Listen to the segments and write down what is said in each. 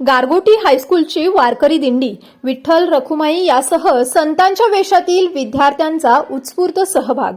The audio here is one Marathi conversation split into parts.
गारगोटी हायस्कूलची वारकरी दिंडी विठ्ठल रखुमाई यासह संतांच्या वेशातील विद्यार्थ्यांचा उत्स्फूर्त सहभाग.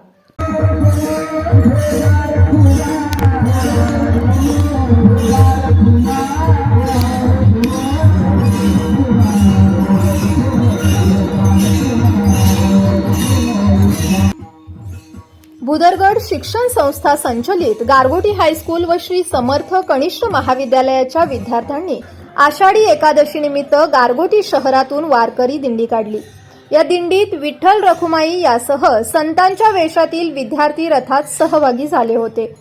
भुदरगड शिक्षण संस्था संचलित गारगोटी हायस्कूल व श्री समर्थ कनिष्ठ महाविद्यालयाच्या विद्यार्थ्यांनी आषाढी एकादशीनिमित्त गारगोटी शहरातून वारकरी दिंडी काढली. या दिंडीत विठ्ठल रखुमाई यासह संतांच्या वेशातील विद्यार्थी रथात सहभागी झाले होते.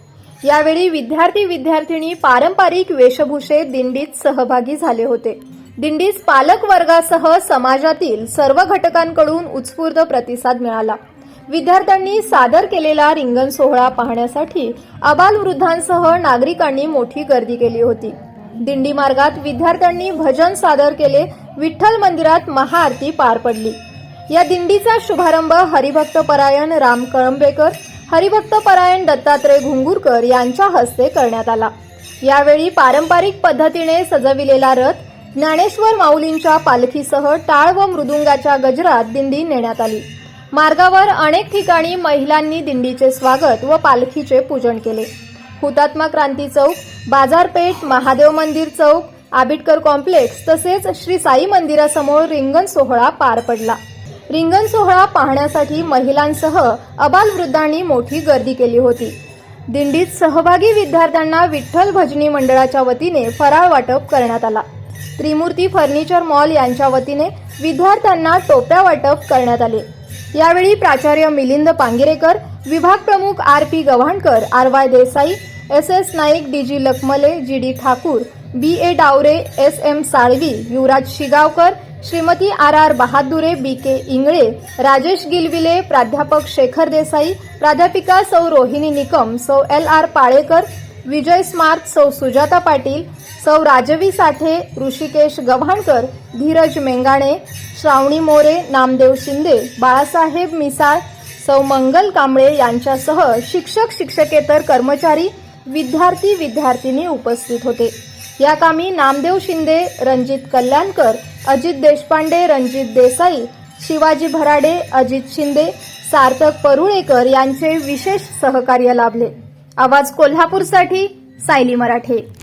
यावेळी विद्यार्थी विद्यार्थिनी पारंपरिक वेशभूषेत दिंडीत सहभागी झाले होते. दिंडीस पालक वर्गासह समाजातील सर्व घटकांकडून उत्स्फूर्त प्रतिसाद मिळाला. विद्यार्थ्यांनी सादर केलेला रिंगण सोहळा पाहण्यासाठी आबालवृद्धांसह नागरिकांनी मोठी गर्दी केली होती. दिंडी मार्गात विद्यार्थ्यांनी भजन सादर केले विठ्ठल मंदिरात महाआरती पार पडली. या दिंडीचा शुभारंभ हरिभक्त परायण राम कळंबेकर हरिभक्त परायण दत्तात्रय घुंगुरकर यांच्या हस्ते करण्यात आला. यावेळी पारंपरिक पद्धतीने सजविलेला रथ ज्ञानेश्वर माऊलींच्या पालखीसह टाळ व मृदुंगाच्या गजरात दिंडी नेण्यात आली. मार्गावर अनेक ठिकाणी महिलांनी दिंडीचे स्वागत व पालखीचे पूजन केले. हुतात्मा क्रांती चौक बाजारपेठ महादेव मंदिर चौक आबिटकर कॉम्प्लेक्स तसेच श्री साई मंदिरासमोर रिंगण सोहळा पार पडला. रिंगण सोहळा पाहण्यासाठी महिलांसह अबालवृद्धांनी मोठी गर्दी केली होती. दिंडीत सहभागी विद्यार्थ्यांना विठ्ठल भजनी मंडळाच्या वतीने फराळ वाटप करण्यात आला. त्रिमूर्ती फर्निचर मॉल यांच्या वतीने विद्यार्थ्यांना टोप्या वाटप करण्यात आले. यावेळी प्राचार्य मिलिंद पांगिरेकर विभाग प्रमुख R P Gavhankar R Y Desai S S Naik D G Lakmale G D Thakur B A Davare S M Salvi Yuvraj Shigavkar Shrimati R R Bahadure B K Ingale Rajesh Gilvile प्राध्यापक शेखर देसाई प्राध्यापिका सौ रोहिणी निकम सौ L R Palekar Vijay Smart सौ सुजाता पाटील सौ राजवी साठे ऋषिकेश गव्हाणकर धीरज मेंगाणे श्रावणी मोरे नामदेव शिंदे बाळासाहेब मिसाळ सौ मंगल कांबळे यांच्यासह शिक्षक शिक्षकेतर कर्मचारी विद्यार्थी विद्यार्थिनी उपस्थित होते. या कामी नामदेव शिंदे रणजित कल्याणकर अजित देशपांडे रणजित देसाई शिवाजी भराडे अजित शिंदे सार्थक परुळेकर यांचे विशेष सहकार्य लाभले. आवाज कोल्हापूरसाठी सायली मराठे.